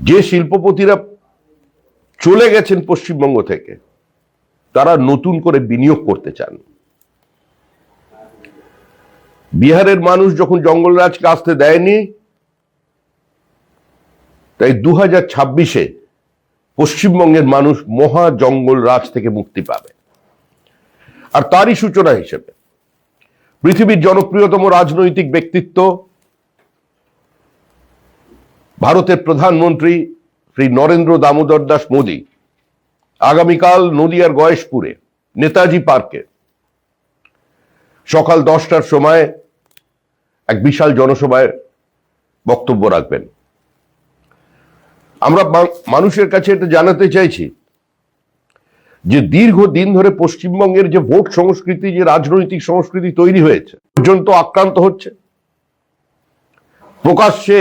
যে শিল্পপতিরা চলে গেছেন পশ্চিমবঙ্গ থেকে, তারা নতুন করে বিনিয়োগ করতে চান। বিহারের মানুষ যখন জঙ্গলরাজকে আসতে দেয়নি, তাই দু হাজার ছাব্বিশে পশ্চিমবঙ্গের মানুষ মহা জঙ্গল রাজ থেকে মুক্তি পাবে। আর তারই সূচনা হিসেবে, পৃথিবীর জনপ্রিয়তম রাজনৈতিক ব্যক্তিত্ব ভারতের প্রধানমন্ত্রী শ্রী নরেন্দ্র দামোদর দাস মোদী আগামীকাল নদিয়ার গয়েশপুরে নেতাজি পার্কে সকাল দশটার সময় এক বিশাল জনসভায় বক্তব্য রাখবেন। আমরা মানুষের কাছে এটা জানাতে চাইছি যে দীর্ঘ দিন ধরে পশ্চিমবঙ্গের যে ভোট সংস্কৃতি, যে রাজনৈতিক সংস্কৃতি তৈরি হয়েছে, পর্যন্ত আক্রান্ত হচ্ছে। প্রকাশ্যে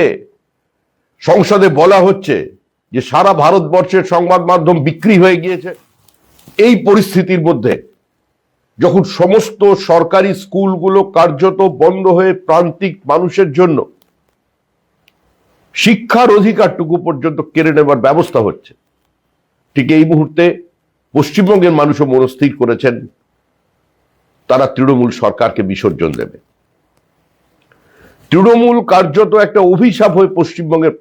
সংসদে বলা হচ্ছে যে সারা ভারতবর্ষের সংবাদ মাধ্যম বিক্রি হয়ে গিয়েছে। এই পরিস্থিতির মধ্যে যখন সমস্ত সরকারি স্কুলগুলো কার্যত বন্ধ হয়ে প্রান্তিক মানুষের জন্য শিক্ষার অধিকারটুকু পর্যন্ত কেড়ে নেবার ব্যবস্থা হচ্ছে, ঠিক এই মুহূর্তে পশ্চিমবঙ্গের মানুষও মনস্থির করেছেন, তারা তৃণমূল সরকারকে বিসর্জন দেবে। তৃণমূল কার্যত একটা অভিশাপ হয়ে পশ্চিমবঙ্গের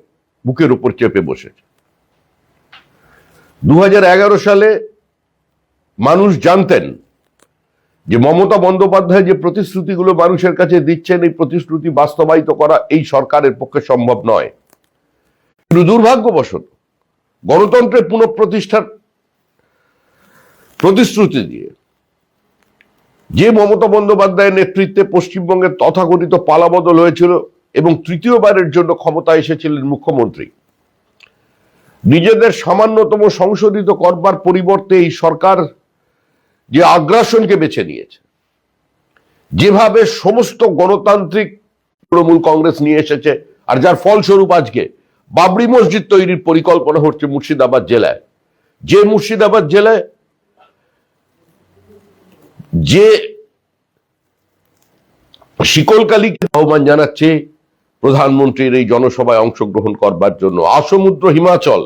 বুকের উপর চেপে বসেছে দু হাজার এগারো সালে মানুষ জানতেন যে মমতা বন্দ্যোপাধ্যায় যে প্রতিশ্রুতিগুলো মানুষের কাছে দিচ্ছেন, এই প্রতিশ্রুতি বাস্তবায়িত করা এই সরকারের পক্ষে সম্ভব নয়। কিন্তু দুর্ভাগ্যবশত গণতন্ত্রের পুনঃপ্রতিষ্ঠার প্রতিশ্রুতি দিয়ে যে মমতা বন্দ্যোপাধ্যায়ের নেতৃত্বে পশ্চিমবঙ্গের তথাকথিত পালাবদল হয়েছিল এবং তৃতীয়বারের জন্য ক্ষমতা এসেছিলেন মুখ্যমন্ত্রী। নিজেদের সামান্যতম সংশোধিত করবার পরিবর্তে এই সরকার যে আগ্রাসনকে বেছে নিয়েছে, যেভাবে সমস্ত গণতান্ত্রিক তৃণমূল কংগ্রেস নিয়ে এসেছে, আর যার ফলস্বরূপ আজকে বাবরি মসজিদ তৈরির পরিকল্পনা হচ্ছে মুর্শিদাবাদ জেলায়। যে মুর্শিদাবাদ জেলায় যে শিকলকালীকে আহ্বান জানাচ্ছে প্রধানমন্ত্রীর এই জনসভায় অংশগ্রহণ করবার জন্য। আসমুদ্র হিমাচল,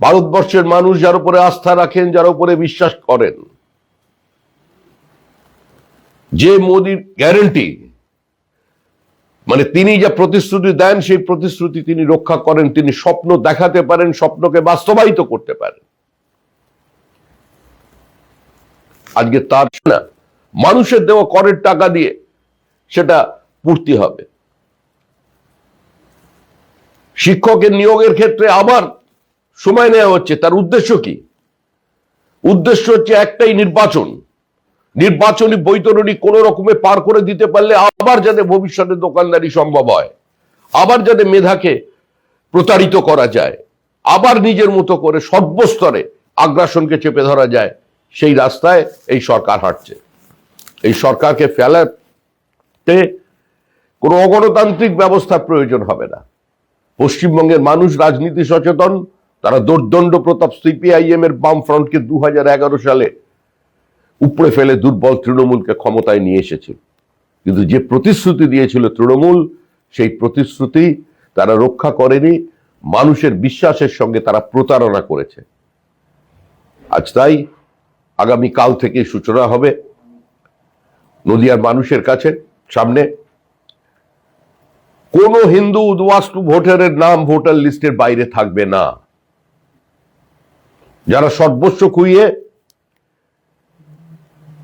ভারতবর্ষের মানুষ যার উপরে আস্থা রাখেন, যার উপরে বিশ্বাস করেন, যে মোদির গ্যারেন্টি মানে তিনি যা প্রতিশ্রুতি দেন, সেই প্রতিশ্রুতি তিনি রক্ষা করেন, তিনি স্বপ্ন দেখাতে পারেন, স্বপ্নকে বাস্তবায়িত করতে পারেন। আজকে তার মানুষের দেওয়া করের টাকা দিয়ে সেটা পূর্তি হবে। শিক্ষকের নিয়োগের ক্ষেত্রে আবার সময় নেওয়া হচ্ছে। তার উদ্দেশ্য কি? উদ্দেশ্য হচ্ছে একটাই নির্বাচন। নির্বাচনী বৈতরণী কোন রকমে পার করে দিতে পারলে আবার যাতে ভবিষ্যতে দোকানদারি সম্ভব হয়, আবার যাতে মেধাকে প্রতারিত করা যায়, আবার নিজের মতো করে সর্বস্তরে আগ্রাসনকে চেপে ধরা যায়, সেই রাস্তায় এই সরকার হাঁটছে। এই সরকারকে ফেলাতে কোনো অগণতান্ত্রিক ব্যবস্থার প্রয়োজন হবে না। পশ্চিমবঙ্গের মানুষ রাজনীতি সচেতন, তারা দোর্দণ্ড প্রতাপ সিপিআইএম এর বাম ফ্রন্টকে দুহাজার এগারো সালে উপড়ে ফেলে দুর্বল তৃণমূলকে ক্ষমতায় নিয়ে এসেছিল কিন্তু যে প্রতিশ্রুতি দিয়েছিল তৃণমূল, সেই প্রতিশ্রুতি তারা রক্ষা করেনি, মানুষের বিশ্বাসের সঙ্গে তারা প্রতারণা করেছে। আজ তাই আগামী কাল থেকে সূচনা হবে নদিয়ার মানুষের কাছে, সামনে কোন হিন্দু উদ্বাস্তু ভোটারের নাম ভোটার লিস্টের বাইরে থাকবে না। যারা সর্বস্ব খুইয়ে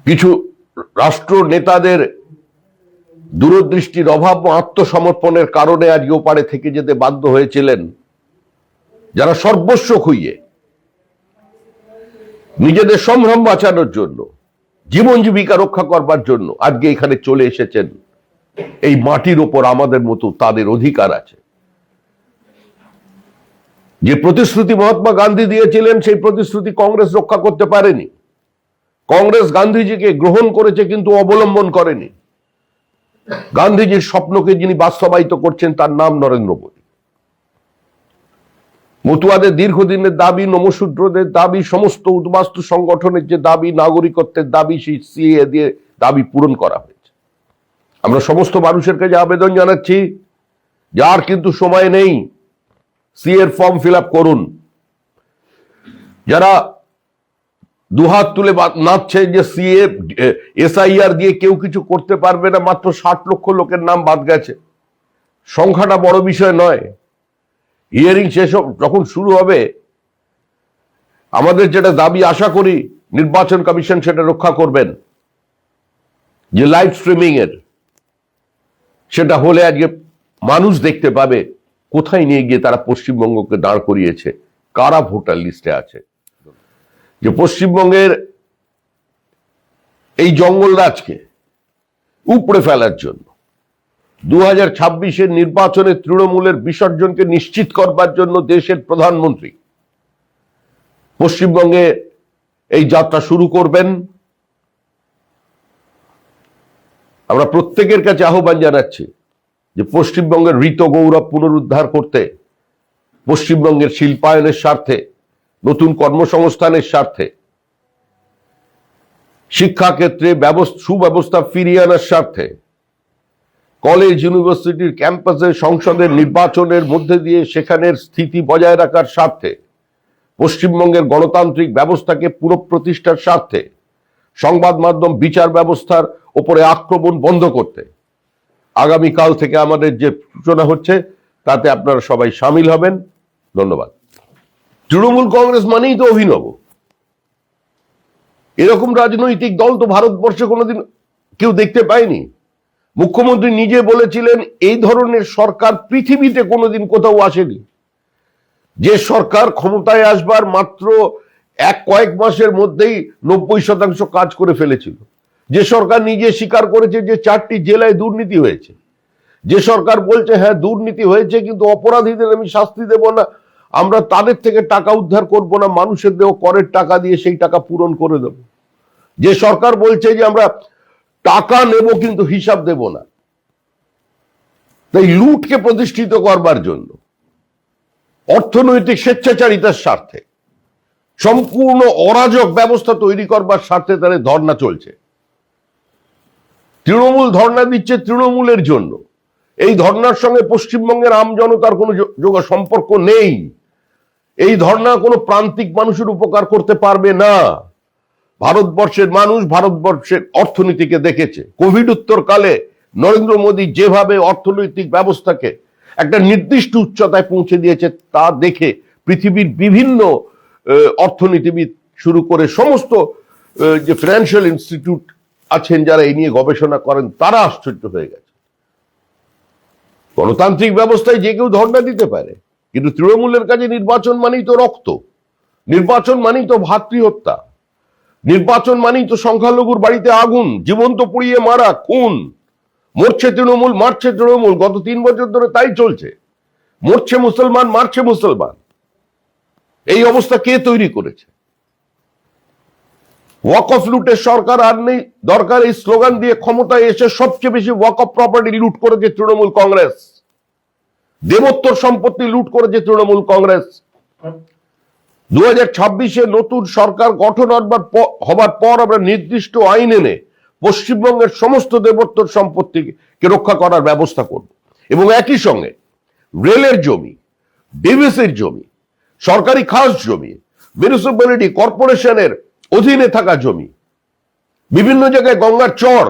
কিছু রাষ্ট্র নেতাদের দূরদৃষ্টির অভাব আত্মসমর্পণের কারণে আজকে ওপারে থেকে যেতে বাধ্য হয়েছিলেন, যারা সর্বস্ব খুইয়ে নিজেদের সম্ভ্রম বাঁচানোর জন্য, জীবন জীবিকা রক্ষা করবার জন্য আজকে এখানে চলে এসেছেন। এই মাটির ওপর আমাদের মতো তাদের অধিকার আছে। যে প্রতিশ্রুতি মহাত্মা গান্ধী দিয়েছিলেন, সেই প্রতিশ্রুতি কংগ্রেস রক্ষা করতে পারেনি। কংগ্রেস গান্ধীজিকে গ্রহণ করেছে কিন্তু অবলম্বন করেনি। গান্ধীজির স্বপ্নকে যিনি বাস্তবায়িত করছেন, তার নাম নরেন্দ্র মোদী। মতুয়াদের দীর্ঘদিনের দাবি নমশূদ্রদের দাবি, সমস্ত উদ্বাস্তু সংগঠনের যে দাবি, নাগরিকত্বের দাবি, সেই সিএ দিয়ে দাবি পূরণ করা হয়েছে। আমরা সমস্ত মানুষের কাছে আবেদন জানাচ্ছি, যার কিন্তু সময় নেই, সি এর ফর্ম ফিল করুন। যারা দুহাত তুলে নাচছে যে সিএ এসআইআর দিয়ে কেউ কিছু করতে পারবে না, মাত্র ষাট লক্ষ লোকের নাম বাদ গেছে। সংখ্যাটা বড় বিষয় নয়। হিয়ারিং শেষ যখন শুরু হবে, আমাদের যেটা দাবি, আশা করি নির্বাচন কমিশন সেটা রক্ষা করবেন। যে লাইভ স্ট্রিমিং এর সেটা হলে আজকে মানুষ দেখতে পাবে কোথায় নিয়ে গিয়ে তারা পশ্চিমবঙ্গকে দাঁড় করিয়েছে, কারা ভোটার লিস্টে আছে। যে পশ্চিমবঙ্গের এই জঙ্গলরাজকে উপড়ে ফেলার জন্য দু হাজার ছাব্বিশের নির্বাচনে তৃণমূলের বিসর্জনকে নিশ্চিত করবার জন্য দেশের প্রধানমন্ত্রী পশ্চিমবঙ্গে এই যাত্রা শুরু করবেন। আমরা প্রত্যেকের কাছে আহ্বান জানাচ্ছি যে পশ্চিমবঙ্গের ঋত গৌরব পুনরুদ্ধার করতে, পশ্চিমবঙ্গের শিল্পায়নের স্বার্থে, নতুন কর্মসংস্থানের স্বার্থে, শিক্ষাক্ষেত্রে ব্যবস্থা, সুব্যবস্থা ফিরিয়ে আনার স্বার্থে, কলেজ, ইউনিভার্সিটির ক্যাম্পাসে সংসদের নির্বাচনের মধ্যে দিয়ে সেখানের স্থিতি বজায় রাখার স্বার্থে, পশ্চিমবঙ্গের গণতান্ত্রিক ব্যবস্থাকে পুনঃপ্রতিষ্ঠার স্বার্থে, সংবাদ মাধ্যম বিচার ব্যবস্থার ওপরে আক্রমণ বন্ধ করতে। আগামীকাল থেকে আমাদের যে সূচনা হচ্ছে, তাতে আপনারা সবাই সামিল হবেন। ধন্যবাদ। তৃণমূল কংগ্রেস মানেই তো অভিনব। এরকম রাজনৈতিক দল তো ভারতবর্ষে কোনোদিন কেউ দেখতে পায়নি। মুখ্যমন্ত্রী নিজে বলেছিলেন, এই ধরনের সরকার পৃথিবীতে কোনোদিন কোথাও আসেনি। যে সরকার ক্ষমতায় আসবার মাত্র এক কয়েক মাসের মধ্যেই নব্বই শতাংশ কাজ করে ফেলেছিল। যে সরকার নিজে স্বীকার করেছে যে চারটি জেলায় দুর্নীতি হয়েছে। যে সরকার বলছে হ্যাঁ দুর্নীতি হয়েছে, কিন্তু অপরাধীদের আমি শাস্তি দেব না। আমরা তাদের থেকে টাকা উদ্ধার করব না, মানুষের দেহ করের টাকা দিয়ে সেই টাকা পূরণ করে দেব। যে সরকার বলছে যে আমরা টাকা নেব, কিন্তু হিসাব দেব না। তাই লুটকে প্রতিষ্ঠিত করবার জন্য, অর্থনৈতিক স্বেচ্ছাচারিতার স্বার্থে, সম্পূর্ণ অরাজক ব্যবস্থা তৈরি করবার স্বার্থে তাদের ধর্ণা চলছে। তৃণমূল ধর্ণা দিচ্ছে তৃণমূলের জন্য। এই ধর্ণার সঙ্গে পশ্চিমবঙ্গের আম জনতার কোনো যোগ সম্পর্ক নেই। এই ধর্ণা কোনো প্রান্তিক মানুষের উপকার করতে পারবে না। ভারতবর্ষের মানুষ ভারতবর্ষের অর্থনীতিকে দেখেছে। কোভিড উত্তরকালে নরেন্দ্র মোদী যেভাবে অর্থনৈতিক ব্যবস্থাকে একটা নির্দিষ্ট উচ্চতায় পৌঁছে দিয়েছে, তা দেখে পৃথিবীর বিভিন্ন অর্থনীতিবিদ শুরু করে সমস্ত যে ফিনান্সিয়াল ইনস্টিটিউট আছেন যারা এই নিয়ে গবেষণা করেন, তারা আশ্চর্য হয়ে গেছে। গণতান্ত্রিক ব্যবস্থায় যে কেউ ধর্ণা দিতে পারে, কিন্তু তৃণমূলের কাছে নির্বাচন মানেই তো রক্ত, নির্বাচন মানেই তো ভাতৃহত্যা, নির্বাচন মানেই তো সংখ্যালঘুর বাড়িতে আগুন, জীবন্ত পুড়িয়ে মারা, খুন, মরছে তৃণমূল, মারছে তৃণমূল, গত তিন বছর ধরে তাই চলছে, মরছে মুসলমান, মারছে মুসলমান। এই অবস্থা কে তৈরি করেছে? ওয়াক অফ লুটের সরকার আর নেই। দরকার এই স্লোগান দিয়ে ক্ষমতায় এসে সবচেয়ে বেশি ওয়াক অফ প্রপার্টি লুট করেছে তৃণমূল কংগ্রেস। দেবোত্তর সম্পত্তি লুট করেছে তৃণমূল কংগ্রেস। দু হাজার ছাব্বিশে নতুন সরকার গঠন হবার পর আমরা নির্দিষ্ট আইন এনে পশ্চিমবঙ্গের সমস্ত দেবোত্তর সম্পত্তিকে রক্ষা করার ব্যবস্থা করব। এবং একই সঙ্গে রেলের জমি, ডিভিসির জমি, সরকারি খাস জমি মিউনিসিপ্যালিটি কর্পোরেশনের অধীনে থাকা জমি, বিভিন্ন জায়গায় গঙ্গার চর,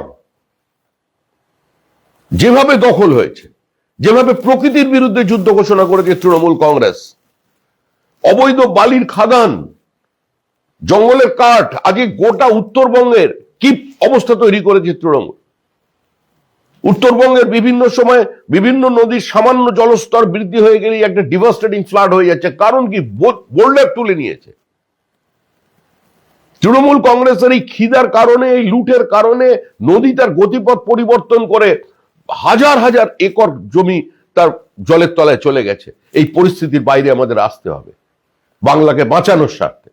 যেভাবে দখল হয়েছে, যেভাবে প্রকৃতির বিরুদ্ধে যুদ্ধ ঘোষণা করেছে তৃণমূল কংগ্রেস, অবৈধ বালির খাদান, জঙ্গলের কাঠ, আজকে গোটা উত্তরবঙ্গের কি অবস্থা তৈরি করেছে তৃণমূল? উত্তরবঙ্গের বিভিন্ন সময় বিভিন্ন নদীর সামান্য জলস্তর বৃদ্ধি হয়ে গেলেই একটা ডিভাস্টেটিং ফ্লাড হয়ে যাচ্ছে। কারণ কি? বোল্ডার তুলে নিয়েছে। তৃণমূল কংগ্রেসের এই খিদার কারণে, এই লুটের কারণে নদী তার গতিপথ পরিবর্তন করে হাজার হাজার একর জমি তার জলের তলায় চলে গেছে। এই পরিস্থিতির বাইরে আমাদের আসতে হবে। বাংলাকে বাঁচানোর স্বার্থে।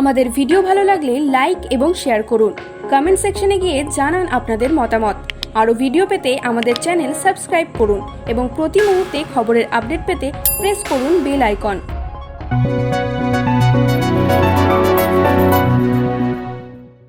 আমাদের ভিডিও ভালো লাগলে লাইক এবং শেয়ার করুন। কমেন্ট সেকশনে গিয়ে জানান আপনাদের মতামত। আরও ভিডিও পেতে আমাদের চ্যানেল সাবস্ক্রাইব করুন এবং প্রতি মুহূর্তে খবরের আপডেট পেতে প্রেস করুন বেল আইকন।